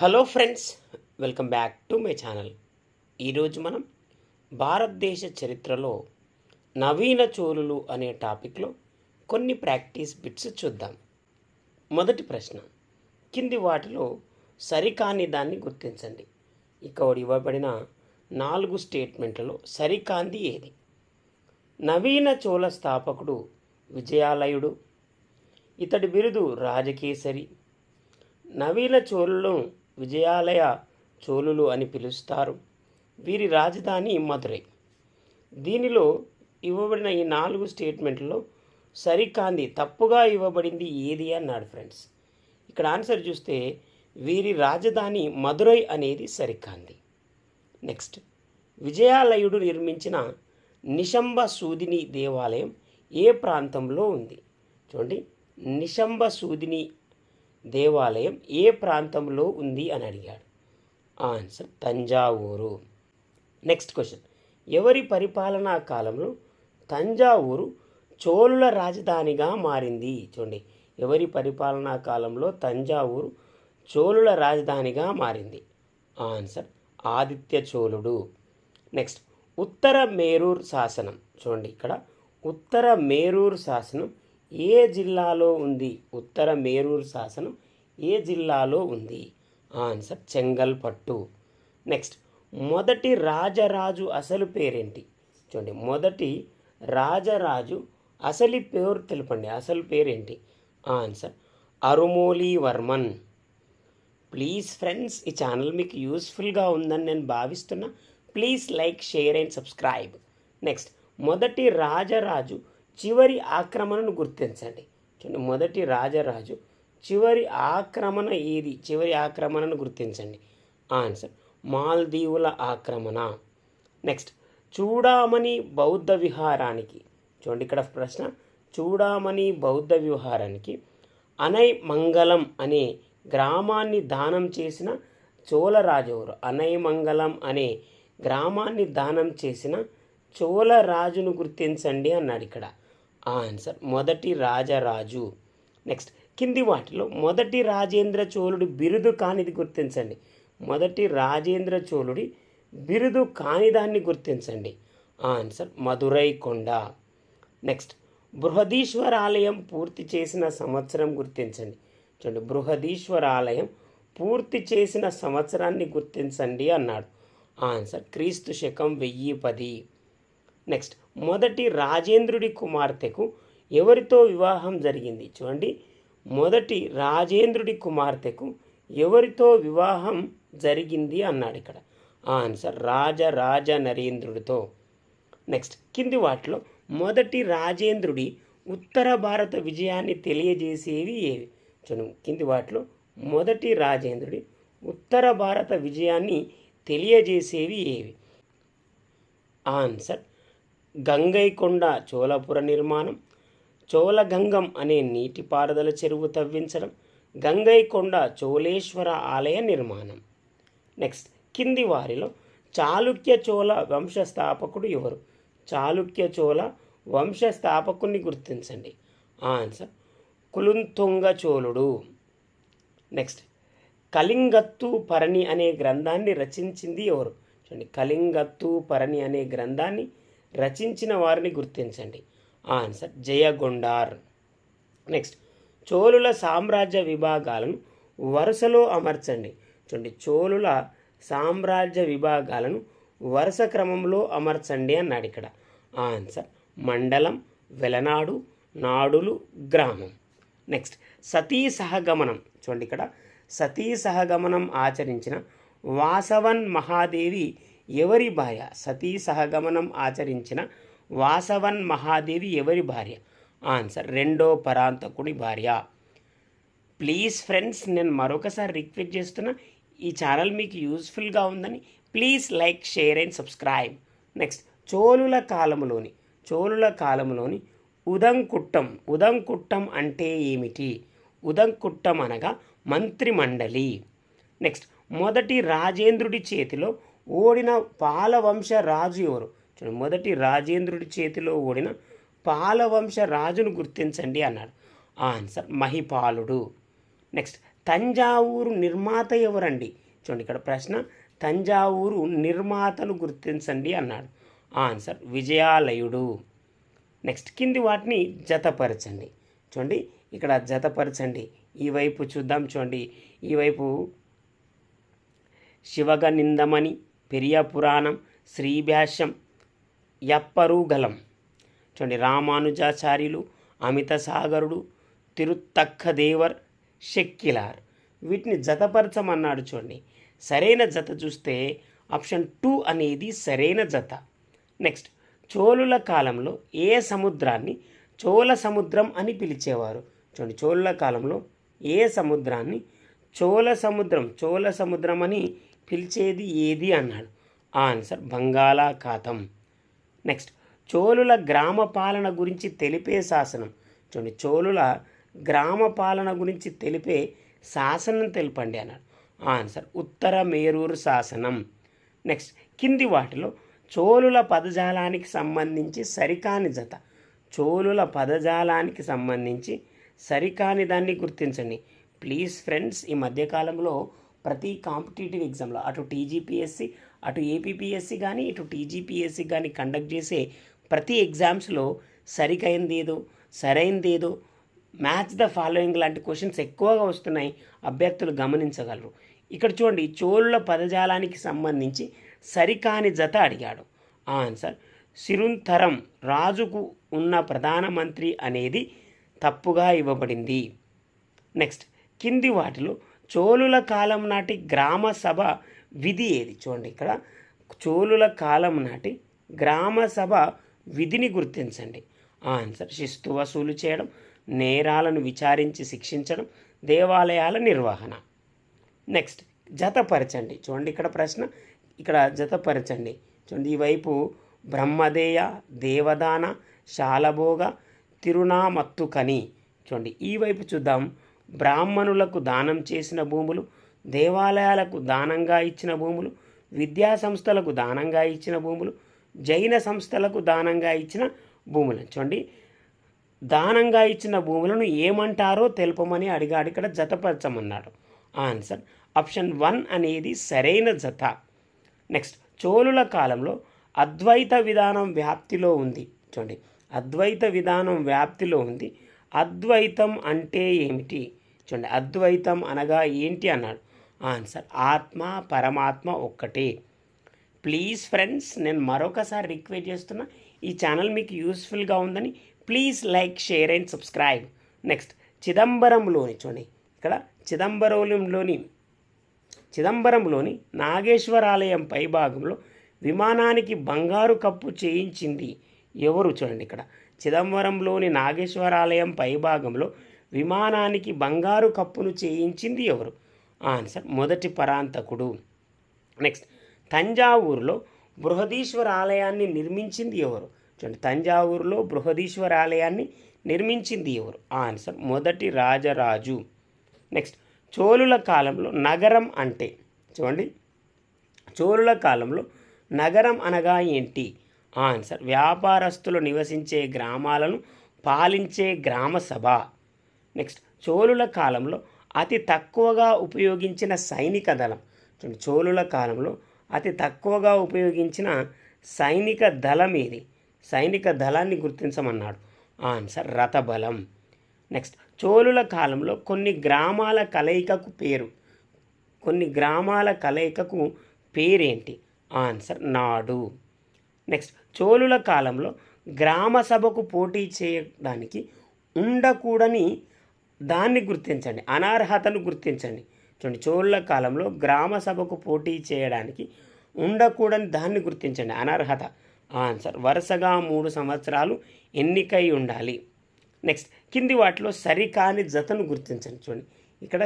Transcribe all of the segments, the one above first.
Hello friends welcome back to my channel ఈరోజు మనం భారతదేశ చరిత్రలో నవీన చోళులు అనే టాపిక్లో కొన్ని ప్రాక్టీస్ బిట్స్ చూద్దాం. మొదటి ప్రశ్న. కింది వాటిలో సరికాని దాన్ని గుర్తించండి. ఇక్కడ ఇవ్వబడిన నాలుగు స్టేట్మెంట్లలో సరికాంది ఏది? నవీన చోళ స్థాపకుడు విజయాలయుడు ఇతడి బిరుదు రాజకేసరి నవీన చోళులను విజయాలయ చోళులు అని పిలుస్తారు. వీరి రాజధాని మధురై. దీనిలో ఇవ్వబడిన ఈ నాలుగు స్టేట్మెంట్లో సరికాంది తప్పుగా ఇవ్వబడింది ఏది అన్నాడు ఫ్రెండ్స్. ఇక్కడ ఆన్సర్ చూస్తే వీరి రాజధాని మధురై అనేది సరికాంది. నెక్స్ట్ విజయాలయుడు నిర్మించిన నిశంబ సూదిని దేవాలయం ఏ ప్రాంతంలో ఉంది? చూడండి నిశంబ సూదిని దేవాలయం ఏ ప్రాంతంలో ఉంది అని అడిగాడు. ఆన్సర్ తంజావూరు. నెక్స్ట్ క్వశ్చన్ ఎవరి పరిపాలనా కాలంలో తంజావూరు చోళుల రాజధానిగా మారింది? చూడండి. ఎవరి పరిపాలనా కాలంలో తంజావూరు చోళుల రాజధానిగా మారింది? ఆన్సర్ ఆదిత్య చోళుడు. నెక్స్ట్ ఉత్తర మేరూర్ శాసనం. చూడండి ఇక్కడ ఉత్తర మేరూర్ శాసనం ఏ జిల్లాలో ఉంది? ఉత్తర మేరూరు శాసనం ఏ జిల్లాలో ఉంది? ఆన్సర్ చెంగల్పట్టు. నెక్స్ట్ మొదటి రాజరాజు అసలు పేరేంటి? చూడండి మొదటి రాజరాజు అసలు పేరు తెలపండి. అసలు పేరేంటి? Answer Arumozhi Varman please friends ఈ ఛానల్ మీకు యూస్ఫుల్గా ఉందని నేను భావిస్తున్నా. Please like share and subscribe. Next మొదటి రాజరాజు చివరి ఆక్రమణను గుర్తించండి. చూడండి మొదటి రాజరాజు చివరి ఆక్రమణ ఏది? చివరి ఆక్రమణను గుర్తించండి. ఆన్సర్ మాల్దీవుల ఆక్రమణ. నెక్స్ట్ చూడామణి బౌద్ధ విహారానికి. చూడండి ఇక్కడ ప్రశ్న చూడామణి బౌద్ధ విహారానికి అనై మంగళం అనే గ్రామాన్ని దానం చేసిన చోళరాజు ఎవరు అనైమంగళం అనే గ్రామాన్ని దానం చేసిన చోళరాజును గుర్తించండి అన్నాడు ఇక్కడ. ఆన్సర్. మొదటి రాజరాజు. నెక్స్ట్ కింది వాటిలో మొదటి రాజేంద్ర చోళుడి బిరుదు కానిది గుర్తించండి. మొదటి రాజేంద్ర చోళుడి బిరుదు కానిదాన్ని గుర్తించండి. ఆన్సర్ మధురై కొండ. నెక్స్ట్ బృహదీశ్వర ఆలయం పూర్తి చేసిన సంవత్సరం గుర్తించండి. చూడండి బృహదీశ్వర ఆలయం పూర్తి చేసిన సంవత్సరాన్ని గుర్తించండి అన్నాడు. ఆన్సర్ క్రీస్తు శకం వెయ్యి పది. నెక్స్ట్ మొదటి రాజేంద్రుడి కుమార్తెకు ఎవరితో వివాహం జరిగింది చూడండి. మొదటి రాజేంద్రుడి కుమార్తెకు ఎవరితో వివాహం జరిగింది అన్నాడు ఇక్కడ. ఆన్సర్ రాజ నరేంద్రుడితో. నెక్స్ట్ కింది వాటిలో మొదటి రాజేంద్రుడి ఉత్తర భారత విజయాన్ని తెలియజేసేవి ఏవి? చూడండి కింది వాటిలో మొదటి రాజేంద్రుడి ఉత్తర భారత విజయాన్ని తెలియజేసేవి ఏవి? ఆన్సర్ గంగైకొండ చోళపుర నిర్మాణం చోళగంగం అనే నీటిపారుదల చెరువు తవ్వించడం గంగైకొండ చోళేశ్వర ఆలయ నిర్మాణం. నెక్స్ట్ కింది వారిలో చాళుక్య చోళ వంశస్థాపకుడు ఎవరు? చాళుక్య చోళ వంశస్థాపకుని గుర్తించండి. ఆన్సర్ కులుంతుంగ చోళుడు. నెక్స్ట్ కలింగత్తు పరణి అనే గ్రంథాన్ని రచించింది ఎవరు? చూడండి కలింగత్తు పరణి అనే గ్రంథాన్ని రచించిన వారిని గుర్తించండి. ఆన్సర్ జయగొండార్. నెక్స్ట్ చోళుల సామ్రాజ్య విభాగాలను వరుసలో అమర్చండి. చూడండి చోళుల సామ్రాజ్య విభాగాలను వరుస క్రమంలో అమర్చండి అన్నాడు ఇక్కడ. ఆన్సర్ మండలం వెలనాడు నాడులు గ్రామం. నెక్స్ట్ సతీ సహగమనం చూడండి ఇక్కడ సతీ సహగమనం ఆచరించిన వాసవన్ మహాదేవి ఎవరి భార్య? సతీ సహగమనం ఆచరించిన వాసవన్ మహాదేవి ఎవరి భార్య? ఆన్సర్ రెండో పరాంతకుడి భార్య. ప్లీజ్ ఫ్రెండ్స్ నేను మరొకసారి రిక్వెస్ట్ చేస్తున్నా ఈ ఛానల్ మీకు యూస్ఫుల్గా ఉందని please like share and subscribe. Next చోళుల కాలంలోని చోళుల కాలంలోని ఉదంకుట్టం ఉదంకుట్టం అంటే ఏమిటి? ఉదంకుట్టం అనగా మంత్రిమండలి. నెక్స్ట్ మొదటి రాజేంద్రుడి చేతిలో ఓడిన పాలవంశ రాజు ఎవరు? మొదటి రాజేంద్రుడి చేతిలో ఓడిన పాలవంశ రాజును గుర్తించండి అన్నాడు. ఆన్సర్ మహిపాలుడు. నెక్స్ట్ తంజావూరు నిర్మాత ఎవరండి? చూడండి ఇక్కడ ప్రశ్న తంజావూరు నిర్మాతను గుర్తించండి అన్నాడు. ఆన్సర్ విజయాలయుడు. నెక్స్ట్ కింది వాటిని జతపరచండి. చూడండి ఇక్కడ జతపరచండి. ఈ వైపు చూద్దాం చూడండి. ఈ వైపు శివగ నిందమని పెరియ పురాణం శ్రీభాష్యం యప్పరుగలం. చూడండి రామానుజాచార్యులు అమిత సాగరుడు తిరుత్తక్కదేవర్ షెక్కిలార్. వీటిని జతపరచమన్నాడు చూడండి. సరైన జత చూస్తే ఆప్షన్ టూ అనేది సరైన జత. నెక్స్ట్ చోళుల కాలంలో ఏ సముద్రాన్ని చోళ సముద్రం అని పిలిచేవారు? చూడండి చోళుల కాలంలో ఏ సముద్రాన్ని? చోళ సముద్రం చోళ సముద్రం అని పిలిచేది ఏది అన్నాడు. ఆన్సర్ బంగాళాఖాతం. నెక్స్ట్ చోళుల గ్రామ పాలన గురించి తెలిపే శాసనం. చూడండి చోళుల గ్రామ పాలన గురించి తెలిపే శాసనం తెలపండి అన్నాడు. ఆన్సర్ ఉత్తర మేరూరు శాసనం. నెక్స్ట్ కింది వాటిలో చోళుల పదజాలానికి సంబంధించి సరికాని జత. చోళుల పదజాలానికి సంబంధించి సరికాని దాన్ని గుర్తించండి. ప్లీజ్ ఫ్రెండ్స్ ఈ మధ్యకాలంలో ప్రతి కాంపిటేటివ్ ఎగ్జామ్లో అటు టీజీపీఎస్సి అటు ఏపీపీఎస్సి కానీ ఇటు టీజీపీఎస్సి కానీ కండక్ట్ చేసే ప్రతి ఎగ్జామ్స్లో సరికైంది ఏదో సరైంది ఏదో మ్యాచ్ ద ఫాలోయింగ్ లాంటి క్వశ్చన్స్ ఎక్కువగా వస్తున్నాయి అభ్యర్థులు గమనించగలరు. ఇక్కడ చూడండి చోళుల పదజాలానికి సంబంధించి సరికాని జత అడిగాడు. ఆన్సర్ సిరుంతరం రాజుకు ఉన్న ప్రధానమంత్రి అనేది తప్పుగా ఇవ్వబడింది. నెక్స్ట్ కింది వాటిలో చోళుల కాలం నాటి గ్రామ సభ విధి ఏది? చూడండి ఇక్కడ. చోళుల కాలం నాటి గ్రామ సభ విధిని గుర్తించండి. ఆన్సర్ శిస్తు వసూలు చేయడం నేరాలను విచారించి శిక్షించడం దేవాలయాల నిర్వహణ. నెక్స్ట్ జతపరచండి. చూడండి ఇక్కడ ప్రశ్న. ఇక్కడ జతపరచండి. చూడండి ఈ వైపు బ్రహ్మదేయ దేవదాన శాలభోగ తిరునామత్తుకని. చూడండి ఈ వైపు చూద్దాం. బ్రాహ్మణులకు దానం చేసిన భూములు దేవాలయాలకు దానంగా ఇచ్చిన భూములు విద్యా సంస్థలకు దానంగా ఇచ్చిన భూములు జైన సంస్థలకు దానంగా ఇచ్చిన భూములు. చూడండి దానంగా ఇచ్చిన భూములను ఏమంటారో తెలుపమని అడిగాడు. ఇక్కడ జతపరచమన్నాడు ఆన్సర్ ఆప్షన్ వన్ అనేది సరైన జత. నెక్స్ట్ చోళుల కాలంలో అద్వైత విధానం వ్యాప్తిలో ఉంది. చూడండి అద్వైత విధానం వ్యాప్తిలో ఉంది. అద్వైతం అంటే ఏమిటి? చూడండి అద్వైతం అనగా ఏంటి అన్నాడు? ఆన్సర్ ఆత్మ పరమాత్మ ఒక్కటే. ప్లీజ్ ఫ్రెండ్స్ నేను మరొకసారి రిక్వెస్ట్ చేస్తున్నా ఈ ఛానల్ మీకు యూస్ఫుల్గా ఉందని please like share and subscribe. Next చిదంబరంలోని చూడండి ఇక్కడ చిదంబరంలోని చిదంబరంలోని నాగేశ్వరాలయం పైభాగంలో విమానానికి బంగారు కప్పు చేయించింది ఎవరు చూడండి ఇక్కడ? చిదంబరంలోని నాగేశ్వరాలయం పైభాగంలో విమానానికి బంగారు కప్పును చేయించింది ఎవరు? ఆన్సర్ మొదటి పరాంతకుడు. నెక్స్ట్ తంజావూరులో బృహదీశ్వర ఆలయాన్ని నిర్మించింది ఎవరు? చూడండి తంజావూరులో బృహదీశ్వర ఆలయాన్ని నిర్మించింది ఎవరు? ఆన్సర్ మొదటి రాజరాజు. నెక్స్ట్ చోళుల కాలంలో నగరం అంటే చూడండి చోళుల కాలంలో నగరం అనగా ఏంటి? ఆన్సర్ వ్యాపారస్తులు నివసించే గ్రామాలను పాలించే గ్రామ సభ నెక్స్ట్ చోళుల కాలంలో అతి తక్కువగా ఉపయోగించిన సైనిక దళం. చూడండి చోళుల కాలంలో అతి తక్కువగా ఉపయోగించిన సైనిక దళం ఏది? సైనిక దళాన్ని గుర్తించమన్నాడు. ఆన్సర్ రథబలం. నెక్స్ట్ చోళుల కాలంలో కొన్ని గ్రామాల కలయికకు పేరు. కొన్ని గ్రామాల కలయికకు పేరేంటి? ఆన్సర్ నాడు. నెక్స్ట్ చోళుల కాలంలో గ్రామ సభకు పోటీ చేయడానికి ఉండకూడని దాన్ని గుర్తించండి అనర్హతను గుర్తించండి. చూడండి చోళ్ళ కాలంలో గ్రామ సభకు పోటీ చేయడానికి ఉండకూడని దాన్ని గుర్తించండి అనర్హత. ఆన్సర్ వరుసగా మూడు సంవత్సరాలు ఎన్నికై ఉండాలి. నెక్స్ట్ కింది వాటిలో సరికాని జతను గుర్తించండి. చూడండి ఇక్కడ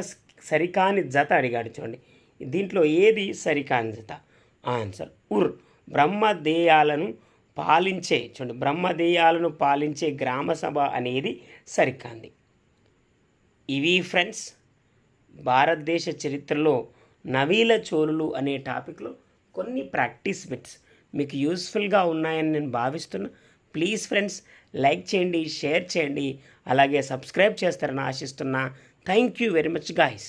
సరికాని జత అడిగాడు చూడండి దీంట్లో ఏది సరికాని జత? ఆన్సర్ ఉర్ బ్రహ్మదేయాలను పాలించే చూడండి బ్రహ్మదేయాలను పాలించే గ్రామ సభ అనేది సరికాంది ఇవి ఫ్రెండ్స్ భారతదేశ చరిత్రలో నవీల చోళులు అనే టాపిక్లో కొన్ని ప్రాక్టీస్ బిట్స్ మీకు యూస్ఫుల్గా ఉన్నాయని నేను భావిస్తున్నా. ప్లీజ్ ఫ్రెండ్స్ లైక్ చేయండి షేర్ చేయండి అలాగే సబ్స్క్రైబ్ చేస్తారని ఆశిస్తున్నా. Thank you very much guys.